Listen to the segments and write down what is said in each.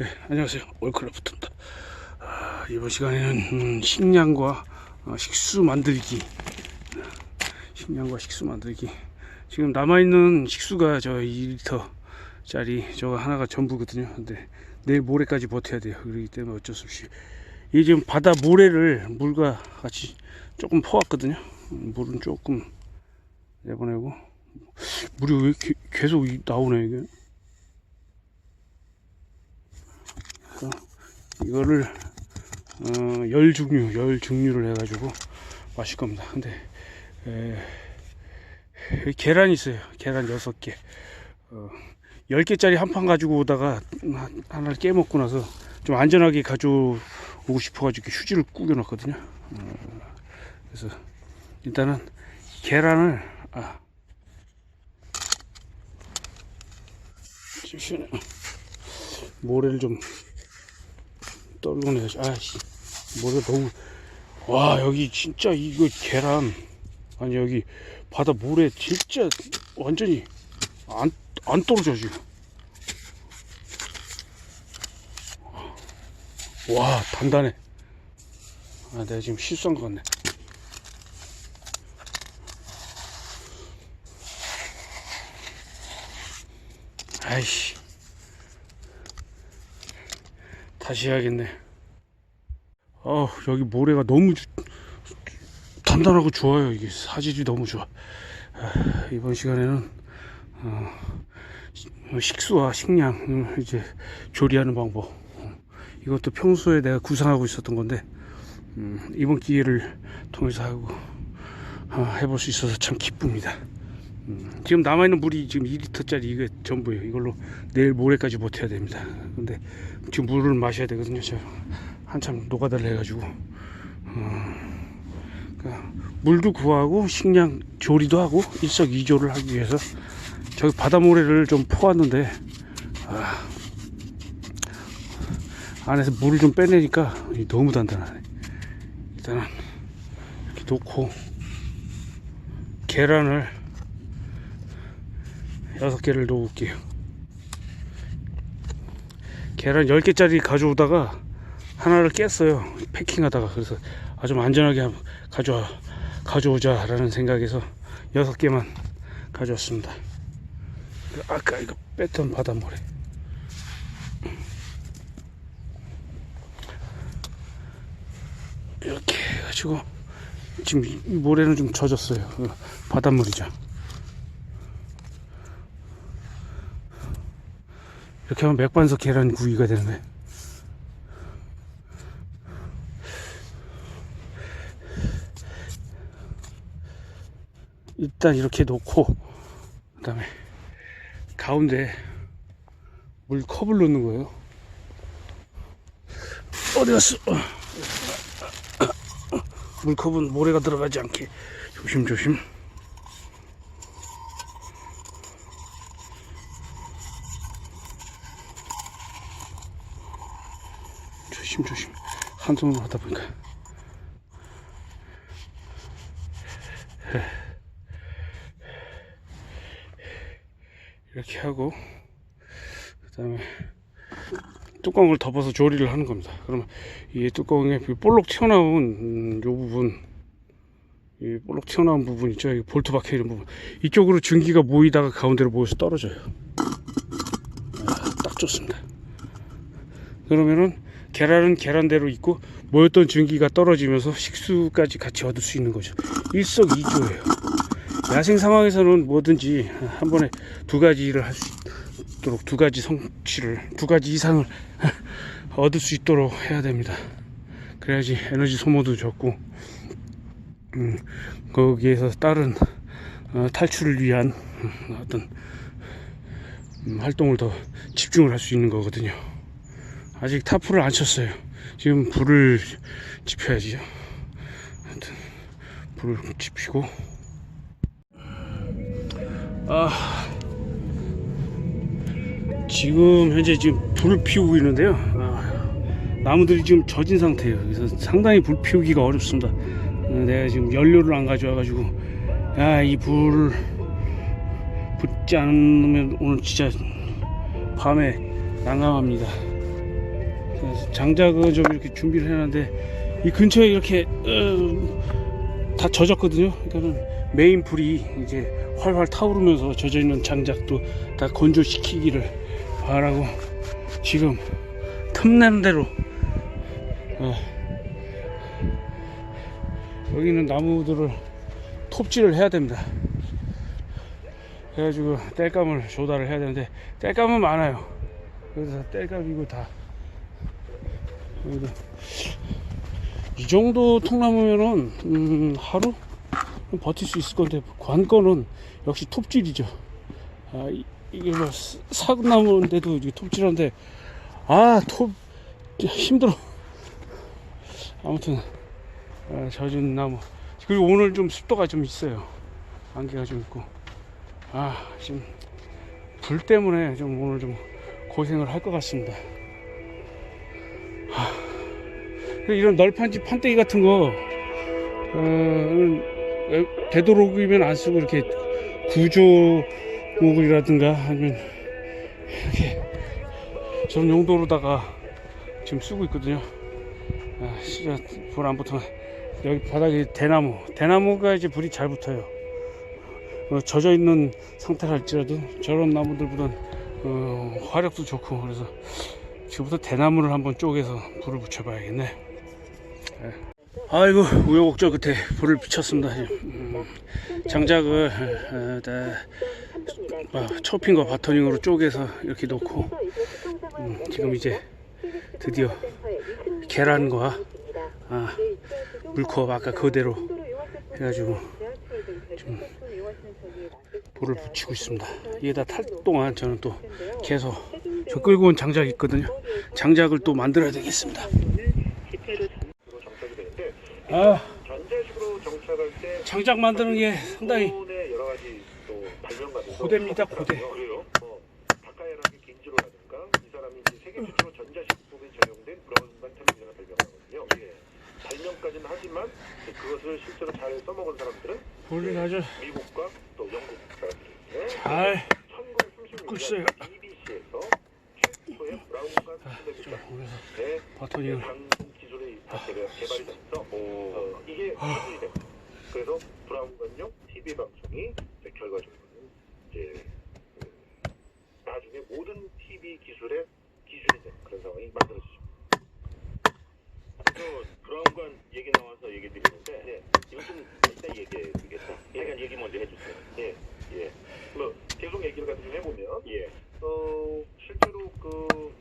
예, 안녕하세요. 올크래프트입니다. 아, 이번 시간에는 음, 식량과 어, 식수 만들기, 식량과 식수 만들기. 지금 남아있는 식수가 저 2리터 짜리 저거 하나가 전부거든요. 근데 내일 모레까지 버텨야 돼요. 그렇기 때문에 어쩔 수 없이. 이 지금 바다 모래를 물과 같이 조금 퍼왔거든요. 음, 물은 조금 내보내고. 물이 왜 이렇게 계속 이- 나오네, 이게. 이거를 어, 열 중류, 열 중류를 해가지고 마실 겁니다. 근데 에, 계란이 있어요. 계란 6개. 어, 10개짜리 한 판 가지고 오다가 하- 하나를 깨먹고 나서 좀 안전하게 가져오고 싶어가지고 휴지를 꾸겨놨거든요. 어, 그래서 일단은 계란을 아. 모래를 좀 떨궈내야지. 아씨, 모래가 너무. 와, 여기 진짜 이거 계란. 아니, 여기 바다 모래 진짜 완전히 안, 안 떨어져, 지금. 와, 단단해. 아, 내가 지금 실수한 것 같네. 아이씨. 다시 해야겠네. 어, 여기 모래가 너무 주- 단단하고 좋아요. 이게 사질이 너무 좋아. 아, 이번 시간에는 어, 시- 식수와 식량을 이제 조리하는 방법. 어, 이것도 평소에 내가 구상하고 있었던 건데 음, 이번 기회를 통해서 하고 어, 해볼 수 있어서 참 기쁩니다. 음, 지금 남아있는 물이 지금 2리터짜리 이게 전부예요. 이걸로 내일 모레까지 버텨야 됩니다. 근데 지금 물을 마셔야 되거든요. 제가 한참 노가다를 해가지고 어, 그러니까 물도 구하고 식량 조리도 하고 일석이조를 하기 위해서 저기 바다 모래를 좀 퍼왔는데 아, 안에서 물을 좀 빼내니까 이 너무 단단하네. 일단은 이렇게 놓고 계란을 여섯 개를 놓을게요. 계란 10개짜리 가져오다가 하나를 깼어요. 패킹하다가. 그래서 아주 안전하게 가져와, 가져오자 라는 생각에서 6개만 가져왔습니다. 그 아까 이거 뺐던 바닷모래. 이렇게 해가지고 지금 이 모래는 좀 젖었어요. 그 바닷물이죠. 이렇게 하면 맥반석 계란 구이가 되는 거예요. 일단 이렇게 놓고 그 다음에 가운데 물 컵을 넣는 거예요. 어디 갔어? 물컵은 모래가 들어가지 않게. 조심조심 한 손으로 하다 보니까. 이렇게 하고 그 다음에 뚜껑을 덮어서 조리를 하는 겁니다. 그러면 이 뚜껑에 그 볼록 튀어나온 음, 요 부분 이 볼록 튀어나온 부분 있죠? 이 볼트 박혀 있는 부분. 이쪽으로 증기가 모이다가 가운데로 모여서 떨어져요. 아, 딱 좋습니다. 그러면은 계란은 계란대로 있고 모였던 증기가 떨어지면서 식수까지 같이 얻을 수 있는 거죠. 일석이조예요. 야생 상황에서는 뭐든지 한 번에 두 가지를 할수 있도록 두 가지 성취를 두 가지 이상을 얻을 수 있도록 해야 됩니다. 그래야지 에너지 소모도 적고 음, 거기에서 다른 어, 탈출을 위한 음, 어떤 음, 활동을 더 집중을 할 수 있는 거거든요. 아직 타프를 안 쳤어요. 지금 불을 지펴야지요. 하여튼 불을 지피고 아 지금 현재 지금 불을 피우고 있는데요. 아, 나무들이 지금 젖은 상태예요. 그래서 상당히 불 피우기가 어렵습니다. 어, 내가 지금 연료를 안 가져와 가지고 야이 불을 붙지 않으면 오늘 진짜 밤에 난감합니다. 장작을 좀 이렇게 준비를 해놨는데 이 근처에 이렇게 어, 다 젖었거든요. 그러니까는 메인 불이 이제 활활 타오르면서 젖어 있는 장작도 다 건조시키기를 바라고 지금 틈내는 대로 어, 여기 있는 나무들을 톱질을 해야 됩니다. 그래가지고 땔감을 조달을 해야 되는데 땔감은 많아요. 그래서 땔감이고 다. 이 정도 통나무면은 음, 하루 버틸 수 있을 건데 관건은 역시 톱질이죠. 아, 이, 이게 뭐 사- 사근나무인데도 이게 톱질하는데 아톱 힘들어. 아무튼 아, 젖은 나무 그리고 오늘 좀 습도가 좀 있어요. 안개가 좀 있고 아 지금 불 때문에 좀 오늘 좀 고생을 할 것 같습니다. 이런 널판지 판때기 같은 거 어, 왜- 되도록이면 안 쓰고 이렇게 구조목이라든가 아니면 이렇게 저런 용도로다가 지금 쓰고 있거든요. 아, 진짜 불 안 붙어. 여기 바닥에 대나무, 대나무가 이제 불이 잘 붙어요. 어, 젖어 있는 상태랄지라도 저런 나무들보단 어, 화력도 좋고 그래서 지금부터 대나무를 한번 쪼개서 불을 붙여봐야겠네. 예. 아이고 우여곡절 끝에 불을 비쳤습니다. 음, 장작을 어, 다, 어, 초핑과 바토닝으로 쪼개서 이렇게 놓고 음, 지금 이제 드디어 계란과 아, 물컵 아까 그대로 해가지고 좀 불을 붙이고 있습니다. 이에다 탈 동안 저는 또 계속 저 끌고 온 장작이 있거든요. 장작을 또 만들어야 되겠습니다. 아, 전자식으로 정착할 때 장작 만드는 게 상당히 기본의 여러 가지 또 발명가들도 고대입니다, 고대. 그래요. 뭐 다카야라기 긴지로라든가 이 사람이 이제 세계 최초로 전자식품에 적용된 브라운관 텔레비전을 발명하거든요. 예. 발명까지는 하지만 그것을 실제로 잘 써먹은 사람들은 불이 아주 미국과 또 영국 사람들이에요. 잘 1936년 BBC에서 최초의 브라운관 텔레비전 그래서 대 바토닝을 방송 기술이 다 개발- 개발이 됐어. 어, 이게 기술이 됩니다. 그래서 브라운관용 TV 방송이 이제 결과적으로는 이제 음, 나중에 모든 TV 기술의 기준이 되는 그런 상황이 만들어지죠. 그 브라운관 얘기 나와서 얘기 드리는데 네. 이거 좀 이따 얘기해 주겠다. 약간 얘기 먼저 해주세요. 예, 예. 뭐 계속 얘기를 같이 좀 해보면, 예. 어 실제로 그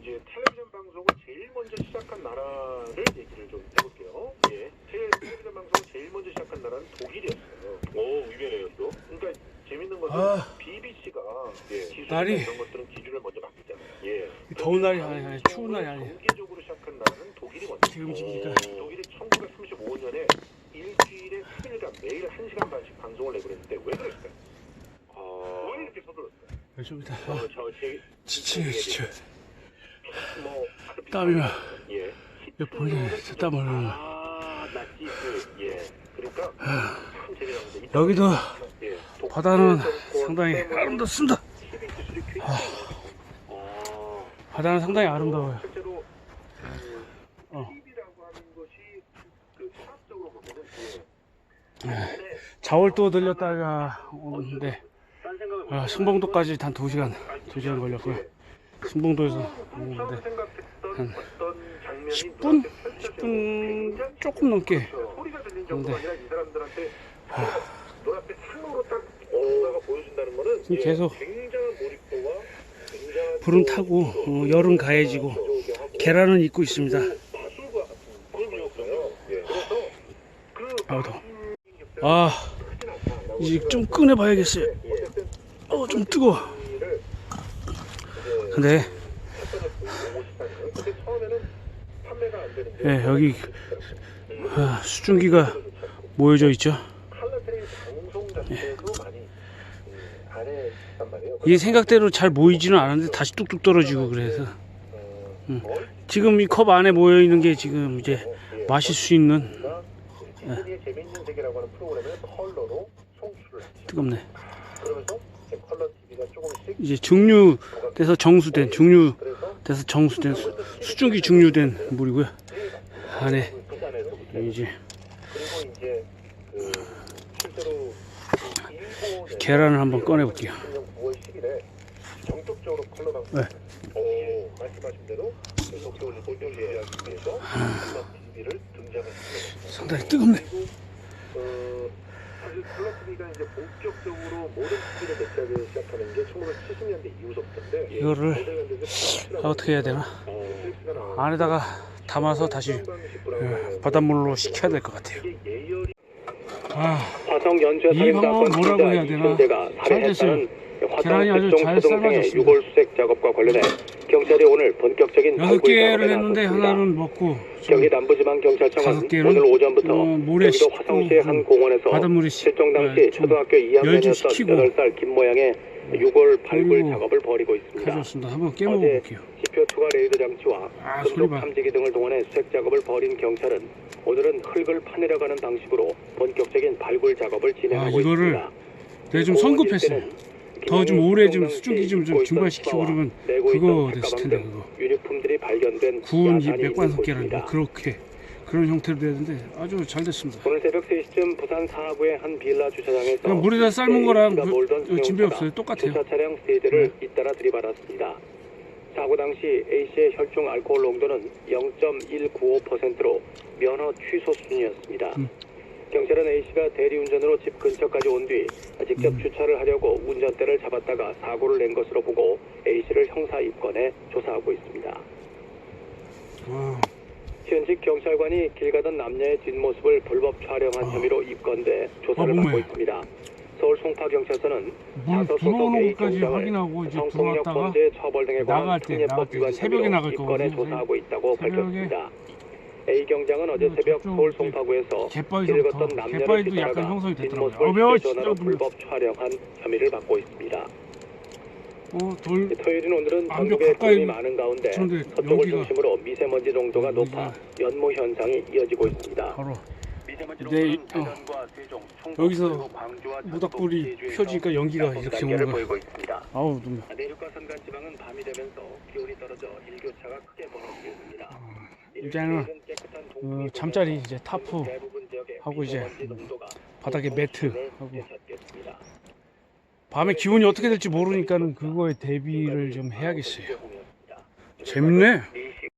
이제 텔레비전 방송을 제일 먼저 시작한 나라를 얘기를 좀 해볼게요. 예. 테- 텔레비전 방송을 제일 먼저 시작한 나라는 독일이었어요. 오 의외네요 또. 그러니까 재밌는 것은 아. BBC가 예. 기술이나 날이- 이런 것들은 기준을 먼저 바꾸잖아요. 예. 더운 날이 아니 아니 추운 날이 아니에요. 공개적으로 시작한 나라는 독일이 먼저. 지금 시기가 독일이 1935년에 일주일에 3일간 매일 1시간 반씩 방송을 내고 그랬는데 왜 그랬을까요? 어. 왜 이렇게 서둘렀어요? 요즘이다. 어, 저 제 지치네 지쳐. 뭐 땀이 막 예. 몇 번이 땀을 흘려. 아 나치스. 예. 그러니까 참 재미나는데 이 여기도 예, 바다는 상당히 아름답습니다. 바다는 상당히 아름다워요. 어. 예. 자월도 들렸다가 오는데 아, 승봉도까지 한 2시간 2시간 걸렸고요. 승봉도에서 오는데 한 어떤 장면이 10분? 눈앞에 펼쳐지고 10분 굉장히 조금 넘게 보여준다는 거는 지금 예, 계속 굉장한 몰입도와 굉장한 불은 타고 어, 열은 가해지고 계란은 익고 있습니다. 마술과 같은 그런 거였어요. 예. 그래서 그 아우 더워. 아 이제 좀 꺼내봐야겠어요. 어좀 뜨거워. 근데 예, 여기 아, 수증기가 모여져 있죠. 칼라 트레인 방송 자체도 많이 음, 안 했단 말 이게 생각대로 잘 모이지는 않았는데 다시 뚝뚝 떨어지고 그래서 어, 음. 지금 이 컵 안에 모여 있는 게 지금 이제 마실 수 있는 했죠. 뜨겁네. 이제 증류돼서 정수된 증류된 돼서 정수된 수, 수증기 증류된 물이고요. 안에 이제 계란을 한번 꺼내 볼게요. 9월 10일에 전격적으로 컬러 방송. 네. 오, 말씀하신 대로 그 도쿄 올림픽에서 한번 TV를 등장했습니다. 상당히 뜨겁네. 그리고 어, 사실 컬러 TV가 이제 본격적으로 모든 TV를 매체하기 시작하는 게 1970년대 이후부터인데 이거를 아, 어떻게 해야 되나? 안에다가 담아서 다시 예, 바닷물로 식혀야 될 것 같아요. 아, 화성 이 방법은 뭐라고 해야 되나? 잘 됐어요. 계란이 아주 잘 삶아졌습니다. 유골 수색 작업과 관련해 경찰이 오늘 본격적인 여섯 발굴 개를 했는데. 하나는 먹고 경기 남부지방 경찰청은 다섯 개는 오늘 오전부터 어, 경기도 씻고 화성시의 한 공원에서 바닷물에 씻- 실종 당시 아, 좀 초등학교 2학년이었던 열중시키고 8살 김 모양의 유골 발굴 그리고 작업을 벌이고 있습니다. 가져왔습니다. 한번 깨먹어 볼게요. 지표 투하 레이더 장치와 아, 금속. 탐지기 등을 동원해 수색 작업을 벌인 경찰은 오늘은 흙을 파내려가는 방식으로 본격적인 발굴 작업을 진행하고 아, 이거를 있습니다. 내가 좀 성급했어요. 더 좀 오래 좀 수증기 좀, 좀 증발시키고 그러면 그거 됐을 텐데 그거. 유니폼들이 발견된 구운 이 야산이 맥반석 있는 계란 곳입니다. 그렇게 그런 형태로 되는데 아주 잘 됐습니다. 오늘 새벽 3시쯤 부산 사하구의 한 빌라 주차장에서 그냥 물에다 삶은 거랑 그- 진배 승용차가 없어요. 똑같아요. 주차 차량 스테이지를 잇따라 들이받았습니다. 사고 당시 A씨의 혈중 알코올 농도는 0.195%로 면허 취소 수준이었습니다. 음. 경찰은 A씨가 대리운전으로 집 근처까지 온 뒤 직접 음. 주차를 하려고 운전대를 잡았다가 사고를 낸 것으로 보고 A씨를 형사 입건해 조사하고 있습니다. 아, 현직 경찰관이 길 가던 남녀의 뒷모습을 불법 촬영한 아. 혐의로 입건돼 조사를 아, 받고. 있습니다. 서울 송파경찰서는 들어오는 소속 A 경장을 확인하고 이제 성폭력 범죄 처벌 등에 관한 특례법 때 위반 새벽에 나갈 입건해 거거든요. 조사하고 있다고 새벽에 밝혔습니다. A 경장은 어제 이거 새벽 저쪽 서울 그 송파구에서 갯바위서부터 길 걷던 남녀를 갯바위도 약간 형성이 됐더라고요. 뒷모습을 어, 매워 휴대전화로 진짜 불법 촬영한 혐의를 받고 있습니다. 어, 돌 토요일인 오늘은 완벽 전국에 가까이 구름이 많은 가운데 서쪽을 여기가- 중심으로 미세먼지 농도가 높아 연무 현상이 이어지고 있습니다. 바로 이제 이- 세종, 충북, 여기서 모닥불이 제주에서 펴지니까 연기가 이렇게 오는 거야. 보이고 있습니다. 아우 눈 내륙과 산간 지방은 밤이 되면서 기온이 떨어져 일교차가 크게 벌어지고 있습니다. 이제는 어, 잠자리 이제 타프 하고 이제 바닥에 매트 하고. 밤에 기온이 어떻게 될지 모르니까는 그거에 대비를 좀 해야겠어요. 재밌네.